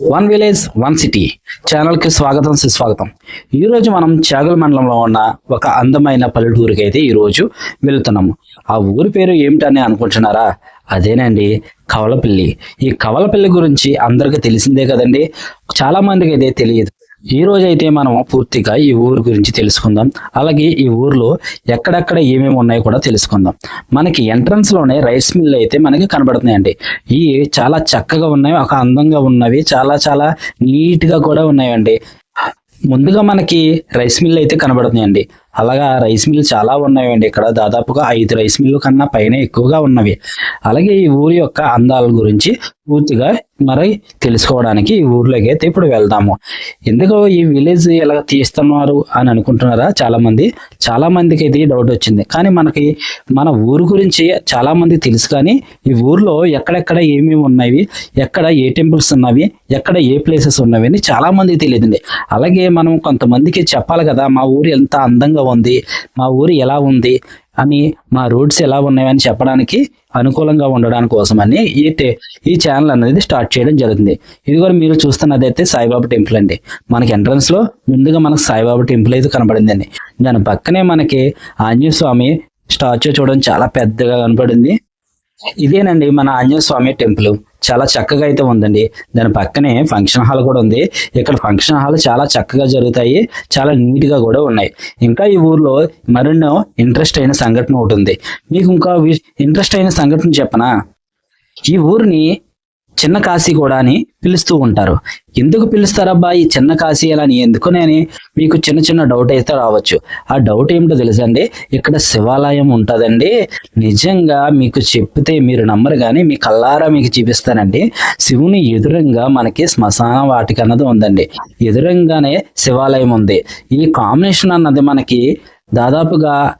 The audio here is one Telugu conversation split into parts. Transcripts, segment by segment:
వన్ విలేజ్ వన్ సిటీ ఛానల్కి స్వాగతం సుస్వాగతం. ఈరోజు మనం చాగల్ మండలంలో ఉన్న ఒక అందమైన పల్లెటూరుకి అయితే ఈరోజు వెళుతున్నాము. ఆ ఊరి పేరు ఏమిటని అనుకుంటున్నారా? అదేనండి కవలపల్లి. ఈ కవలపల్లి గురించి అందరికీ తెలిసిందే కదండి. చాలా మందికి అయితే తెలియదు. ఈ రోజు అయితే మనం పూర్తిగా ఈ ఊరు గురించి తెలుసుకుందాం. అలాగే ఈ ఊర్లో ఎక్కడెక్కడ ఏమేమి ఉన్నాయో కూడా తెలుసుకుందాం. మనకి ఎంట్రన్స్లోనే రైస్ మిల్ అయితే మనకి కనబడుతున్నాయండి. ఈ చాలా చక్కగా ఉన్నాయి ఒక అందంగా ఉన్నవి చాలా చాలా నీట్గా కూడా ఉన్నాయండి. ముందుగా మనకి రైస్ మిల్ అయితే కనబడుతున్నాయండి. అలాగా రైస్ మిల్లు చాలా ఉన్నాయండి. ఇక్కడ దాదాపుగా ఐదు రైస్ మిల్లు కన్నా పైన ఎక్కువగా ఉన్నవి. అలాగే ఈ ఊరి యొక్క అందాల గురించి పూర్తిగా మరి తెలుసుకోవడానికి ఈ ఊర్లోకి అయితే ఇప్పుడు వెళ్దాము. ఎందుకు ఈ విలేజ్ ఎలా తీస్తున్నారు అని అనుకుంటున్నారా చాలా మంది చాలా మందికి అయితే డౌట్ వచ్చింది. కానీ మనకి మన ఊరు గురించి చాలా మంది తెలుసు కానీ ఈ ఊర్లో ఎక్కడెక్కడ ఏమేమి ఉన్నవి? ఎక్కడ ఏ టెంపుల్స్ ఉన్నవి? ఎక్కడ ఏ ప్లేసెస్ ఉన్నవి అని చాలా మందికి తెలియదండి. అలాగే మనం కొంతమందికి చెప్పాలి కదా మా ఊరు ఎంత అందంగా ఉంది మా ఊరు ఎలా ఉంది అని మా రూట్స్ ఎలా ఉన్నాయని చెప్పడానికి అనుకూలంగా ఉండడానికి కోసమని ఈ ఈ ఛానల్ అనేది స్టార్ట్ చేయడం జరుగుతుంది ఇది కూడా మీరు చూస్తున్నది అయితే సాయిబాబా టెంపుల్ అండి. మనకి ఎంట్రన్స్లో ముందుగా మనకు సాయిబాబా టెంపుల్ అయితే కనబడిందండి. దాని పక్కనే మనకి ఆంజనేయ స్వామి స్టాచ్యూ చూడడం చాలా పెద్దగా కనపడింది ఇదేనండి మన ఆంజనేయ స్వామి టెంపుల్ చాలా చక్కగా అయితే ఉందండి. దాని పక్కనే ఫంక్షన్ హాల్ కూడా ఉంది. ఇక్కడ ఫంక్షన్ హాల్ చాలా చక్కగా జరుగుతాయి. చాలా నీట్గా కూడా ఉన్నాయి. ఇంకా ఈ ఊర్లో మరెన్నో ఇంట్రెస్ట్ అయిన సంఘటన ఒకటి ఉంది. మీకు ఇంకా ఇంట్రెస్ట్ అయిన సంఘటన చెప్పనా? ఈ ఊరిని చిన్న కాశీ కూడా అని పిలుస్తూ ఉంటారు. ఎందుకు పిలుస్తారబ్బా ఈ చిన్న కాశీ అలా అని? ఎందుకునేని మీకు చిన్న చిన్న డౌట్ అయితే రావచ్చు. ఆ డౌట్ ఏమిటో తెలుసండి? ఇక్కడ శివాలయం ఉంటుందండి. నిజంగా మీకు చెప్తే మీరు నమ్మరు కానీ మీ కల్లారా మీకు చూపిస్తానండి. శివుని ఎదురంగా మనకి శ్మశాన వాటిక అన్నది ఉందండి. ఎదురంగానే శివాలయం ఉంది. ఈ కాంబినేషన్ అన్నది మనకి దాదాపుగా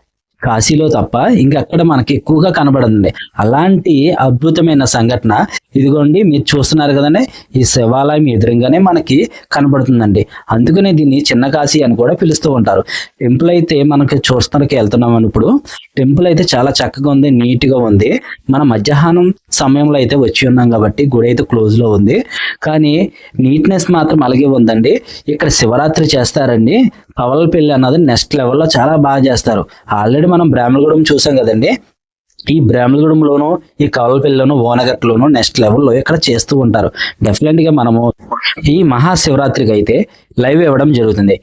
కాశీలో తప్ప ఇంకెక్కడ మనకి ఎక్కువగా కనబడుతుంది అలాంటి అద్భుతమైన సంఘటన ఇదిగోండి మీరు చూస్తున్నారు కదండి ఈ శివాలయం ఎదురుగానే మనకి కనబడుతుందండి. అందుకనే దీన్ని చిన్న కాశీ అని కూడా పిలుస్తూ ఉంటారు. టెంపుల్ అయితే మనకి చూస్తానికి వెళ్తున్నాం ఇప్పుడు. టెంపుల్ అయితే చాలా చక్కగా ఉంది నీట్గా ఉంది. మన మధ్యాహ్నం సమయంలో అయితే వచ్చి ఉన్నాం కాబట్టి గుడి అయితే క్లోజ్లో ఉంది. కానీ నీట్నెస్ మాత్రం అలాగే ఉందండి. ఇక్కడ శివరాత్రి చేస్తారండి. పవలపల్లి అన్నది నెక్స్ట్ లెవెల్లో చాలా బాగా చేస్తారు. ఆల్రెడీ మనం బ్రాహ్మణగూడెం చూసాం కదండి. ఈ బ్రాహ్మణగూడెంలోను ఈ కవలపల్లిలోను ఓనగట్లోను నెక్స్ట్ లెవెల్లో ఇక్కడ చేస్తూ ఉంటారు. డెఫినెట్గా మనము ఈ మహాశివరాత్రికి అయితే లైవ్ ఇవ్వడం జరుగుతుంది.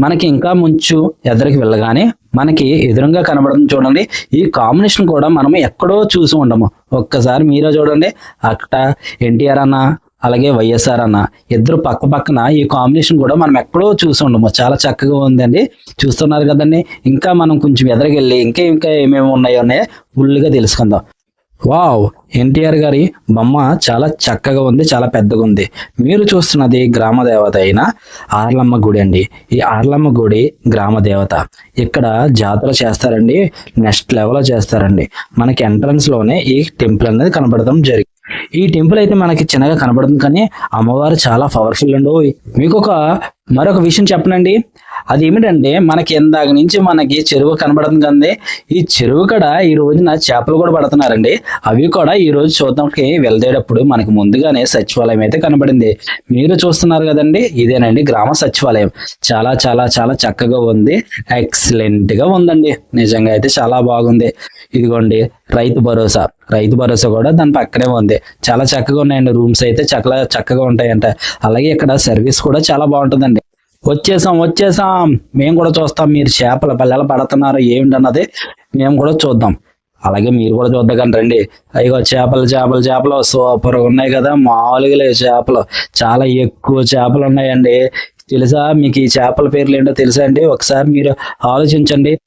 మనకి ఇంకా ముంచు ఎదరికి వెళ్ళగానే మనకి ఎదురుగా కనబడడం చూడండి. ఈ కాంబినేషన్ కూడా మనం ఎక్కడో చూసి ఉండము. ఒక్కసారి మీరే చూడండి. అక్కడ ఎన్టీఆర్ అన్న అలాగే వైఎస్ఆర్ అన్న. ఇద్దరు పక్క పక్కన ఈ కాంబినేషన్ కూడా మనం ఎక్కడో చూసి ఉండము. చాలా చక్కగా ఉందండి. చూస్తున్నారు కదండి. ఇంకా మనం కొంచెం ఎదరికెళ్ళి ఇంకా ఇంకా ఏమేమి ఉన్నాయో ఫుల్గా తెలుసుకుందాం. వావ్! ఎన్టీఆర్ గారి బొమ్మ చాలా చక్కగా ఉంది చాలా పెద్దగా ఉంది. మీరు చూస్తున్నది గ్రామ దేవత అయిన ఆర్లమ్మ గుడి అండి. ఈ ఆర్లమ్మ గుడి గ్రామ దేవత. ఇక్కడ జాతర చేస్తారండి. నెక్స్ట్ లెవెల్లో చేస్తారండి. మనకి ఎంట్రన్స్లోనే ఈ టెంపుల్ అనేది కనబడడం జరిగింది ఈ టెంపుల్ అయితే మనకి చిన్నగా కనబడుతుంది కానీ అమ్మవారు చాలా పవర్ఫుల్ అండి మీకు ఒక మరొక విషయం చెప్పనండి. అది ఏమిటంటే మనకి ఇందాక నుంచి మనకి చెరువు కనబడుతుంది కదండి ఈ చెరువు కూడా ఈ రోజున చేపలు కూడా పడుతున్నారండి. అవి కూడా ఈ రోజు చూద్దాంకి వెళ్దేటప్పుడు మనకి ముందుగానే సచివాలయం అయితే కనబడింది. మీరు చూస్తున్నారు కదండి ఇదేనండి గ్రామ సచివాలయం. చాలా చాలా చాలా చక్కగా ఉంది. ఎక్సలెంట్గా ఉందండి. నిజంగా అయితే చాలా బాగుంది. ఇదిగోండి రైతు భరోసా. రైతు భరోసా కూడా దాని పక్కనే ఉంది. చాలా చక్కగా ఉన్నాయండి. రూమ్స్ అయితే చక్కగా చక్కగా ఉంటాయంట. అలాగే ఇక్కడ సర్వీస్ కూడా చాలా బాగుంటుందండి. వచ్చేసాం వచ్చేసాం. మేము కూడా చూస్తాం మీరు చేపల పిల్లలు పడుతున్నారు ఏమిటన్నది మేము కూడా చూద్దాం. అలాగే మీరు కూడా చూద్దాం రండి. అయ్యో చేపలు చేపలు చేపలు సూపర్ ఉన్నాయి కదా మామూలుగా చేపలు. చాలా ఎక్కువ చేపలు ఉన్నాయండి. తెలుసా మీకు ఈ చేపల పేర్లు ఏంటో తెలుసా అండి? ఒకసారి మీరు ఆలోచించండి.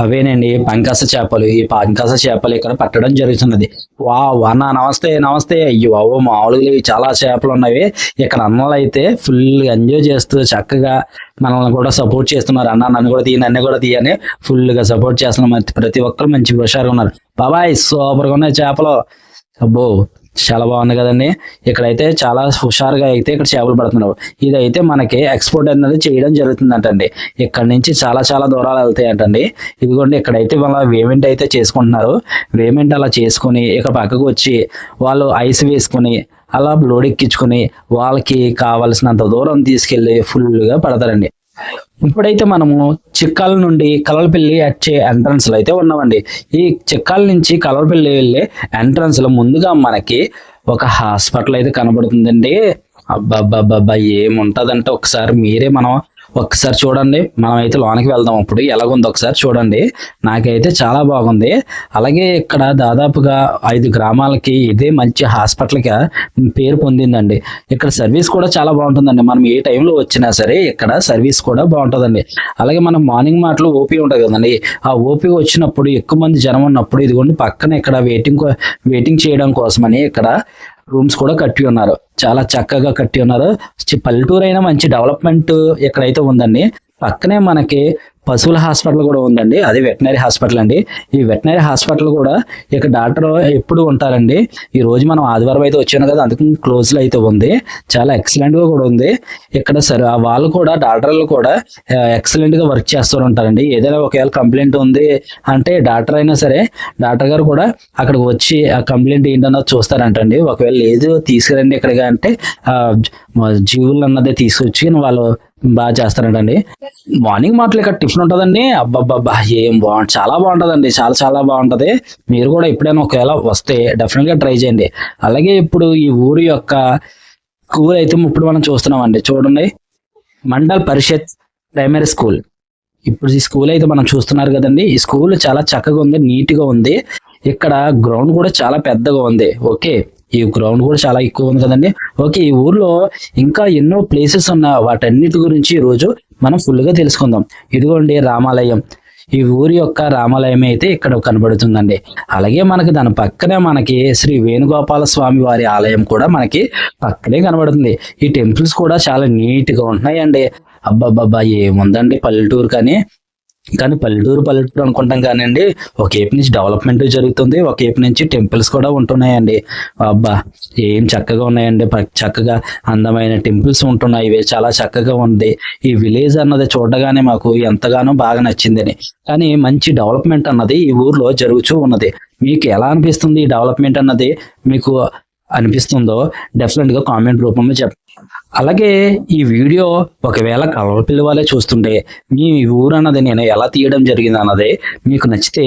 అవేనండి పంకస చేపలు ఈ పంకస చేపలు ఇక్కడ పట్టడం జరుగుతున్నది. వా అన్న నమస్తే నమస్తే. అయ్యో అవ్వ మామూలుగా చాలా చేపలు ఉన్నవి. ఇక్కడ అన్నలు అయితే ఫుల్ ఎంజాయ్ చేస్తూ చక్కగా మనల్ని కూడా సపోర్ట్ చేస్తున్నారు. అన్న నన్ను కూడా తీయ నన్ను కూడా తీయని ఫుల్గా సపోర్ట్ చేస్తున్నారు. ప్రతి ఒక్కరు మంచి హుషారుగా ఉన్నారు. బాబాయ్ సూపర్గా ఉన్నాయి చేపలు. అబ్బో. చాలా బాగుంది కదండి. ఇక్కడైతే చాలా హుషారుగా అయితే ఇక్కడ చేపలు పడుతున్నారు. ఇదైతే మనకి ఎక్స్పోర్ట్ అనేది చేయడం జరుగుతుందంటండి. ఇక్కడ నుంచి చాలా చాలా దూరాలు వెళ్తాయంటండి. ఇదిగోండి ఇక్కడైతే వాళ్ళ వేమెంట్ అయితే చేసుకుంటున్నారు. వేమెంట్ అలా చేసుకొని ఇక్కడ పక్కకు వచ్చి వాళ్ళు ఐస్ వేసుకొని అలా లోడ్ ఎక్కించుకొని వాళ్ళకి కావలసినంత దూరం తీసుకెళ్ళి ఫుల్గా పడతారండి. ఇప్పుడైతే మనము చిక్కాల నుండి కలలపల్లి వచ్చే ఎంట్రన్స్లో అయితే ఉన్నామండి. ఈ చిక్కాల నుంచి కలలపల్లి వెళ్ళే ఎంట్రన్స్లో ముందుగా మనకి ఒక హాస్పిటల్ అయితే కనబడుతుందండి. అబ్బాబ్బాబ్బా ఏముంటదంటే? ఒకసారి మీరే మనం ఒకసారి చూడండి మనం అయితే లోనికి వెళ్దాం అప్పుడు. ఎలాగుంది ఒకసారి చూడండి. నాకైతే చాలా బాగుంది. అలాగే ఇక్కడ దాదాపుగా ఐదు గ్రామాలకి ఇదే మంచి హాస్పిటల్గా పేరు పొందిందండి. ఇక్కడ సర్వీస్ కూడా చాలా బాగుంటుందండి. మనం ఏ టైంలో వచ్చినా సరే ఇక్కడ సర్వీస్ కూడా బాగుంటుందండి. అలాగే మనం మార్నింగ్ మాటలు ఓపీ ఉంటుంది కదండి. ఆ ఓపీ వచ్చినప్పుడు ఎక్కువ మంది జనం ఉన్నప్పుడు ఇదిగోండి పక్కన ఇక్కడ వెయిటింగ్ వెయిటింగ్ చేయడం కోసమని ఇక్కడ రూమ్స్ కూడా కట్టి ఉన్నారు. చాలా చక్కగా కట్టి ఉన్నారు. పల్లెటూరు అయినా మంచి డెవలప్మెంట్ ఎక్కడైతే ఉందండి పక్కనే మనకి పశువుల హాస్పిటల్ కూడా ఉందండి. అది వెటనరీ హాస్పిటల్ అండి. ఈ వెటనరీ హాస్పిటల్ కూడా ఇక డాక్టర్ ఎప్పుడు ఉంటారండి? ఈ రోజు మనం ఆదివారం అయితే వచ్చాను కదా అందుకు క్లోజ్లో అయితే ఉంది. చాలా ఎక్సలెంట్గా కూడా ఉంది. ఇక్కడ సరే వాళ్ళు కూడా డాక్టర్లు కూడా ఎక్సలెంట్గా వర్క్ చేస్తూ ఉంటారండి. ఏదైనా ఒకవేళ కంప్లైంట్ ఉంది అంటే డాక్టర్ అయినా సరే డాక్టర్ గారు కూడా అక్కడికి వచ్చి ఆ కంప్లైంట్ ఏంటన్నది చూస్తారంటండి. ఒకవేళ లేదు తీసుకురండి ఇక్కడికి అంటే జీవులు అన్నదే తీసుకొచ్చి వాళ్ళు బాగా చేస్తారంటండి. మార్నింగ్ మాటలు ఇక్కడ టిఫిన్ ఉంటుందండి. అబ్బబ్బబ్బా ఏం బాగుంటుంది చాలా బాగుంటుందండి. చాలా చాలా బాగుంటుంది. మీరు కూడా ఎప్పుడైనా ఒకవేళ వస్తే డెఫినెట్గా ట్రై చేయండి. అలాగే ఇప్పుడు ఈ ఊరి యొక్క స్కూల్ అయితే ఇప్పుడు మనం చూస్తున్నామండి. చూడండి. మండల్ పరిషత్ ప్రైమరీ స్కూల్ ఇప్పుడు ఈ స్కూల్ అయితే మనం చూస్తున్నారు కదండి. ఈ స్కూల్ చాలా చక్కగా ఉంది నీట్గా ఉంది. ఇక్కడ గ్రౌండ్ కూడా చాలా పెద్దగా ఉంది. ఓకే ఈ గ్రౌండ్ కూడా చాలా ఎక్కువ ఉంది కదండి. ఓకే ఈ ఊర్లో ఇంకా ఎన్నో ప్లేసెస్ ఉన్న వాటన్నిటి గురించి ఈరోజు రోజు మనం ఫుల్గా తెలుసుకుందాం. ఇదిగోండి రామాలయం. ఈ ఊరి యొక్క రామాలయం అయితే ఇక్కడ కనబడుతుందండి. అలాగే మనకి దాని పక్కనే మనకి శ్రీ వేణుగోపాల స్వామి వారి ఆలయం కూడా మనకి పక్కనే కనబడుతుంది. ఈ టెంపుల్స్ కూడా చాలా నీట్గా ఉంటున్నాయండి. అబ్బాబ్బాబ్బా ఏముందండి పల్లెటూరు కానీ? కానీ పల్లెటూరు పల్లెటూరు అనుకుంటాం కానివ్వండి ఒక ఏపు నుంచి డెవలప్మెంట్ జరుగుతుంది ఒక ఏపు నుంచి టెంపుల్స్ కూడా ఉంటున్నాయండి. అబ్బా ఏం చక్కగా ఉన్నాయండి. చక్కగా అందమైన టెంపుల్స్ ఉంటున్నాయి. ఇవి చాలా చక్కగా ఉంది. ఈ విలేజ్ అన్నది చూడగానే మాకు ఎంతగానో బాగా నచ్చిందని కానీ మంచి డెవలప్మెంట్ అన్నది ఈ ఊర్లో జరుగుతూ ఉన్నది. మీకు ఎలా అనిపిస్తుంది ఈ డెవలప్మెంట్ అన్నది? మీకు అనిపిస్తుందో డెఫినెట్గా కామెంట్ రూపంలో చెప్పండి అలాగే ఈ వీడియో ఒకవేళ కలవపిల్లి వాళ్ళే చూస్తుంటే మీ ఊరు అన్నది నేను ఎలా తీయడం జరిగింది అన్నది మీకు నచ్చితే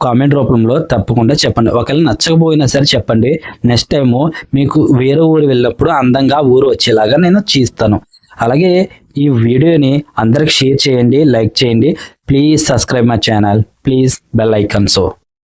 కామెంట్ రూపంలో తప్పకుండా చెప్పండి. ఒకవేళ నచ్చకపోయినా సరే చెప్పండి. నెక్స్ట్ టైము మీకు వేరే ఊరు వెళ్ళినప్పుడు అందంగా ఊరు వచ్చేలాగా నేను చేస్తాను. అలాగే ఈ వీడియోని అందరికి షేర్ చేయండి లైక్ చేయండి. Please subscribe my channel please bell icon so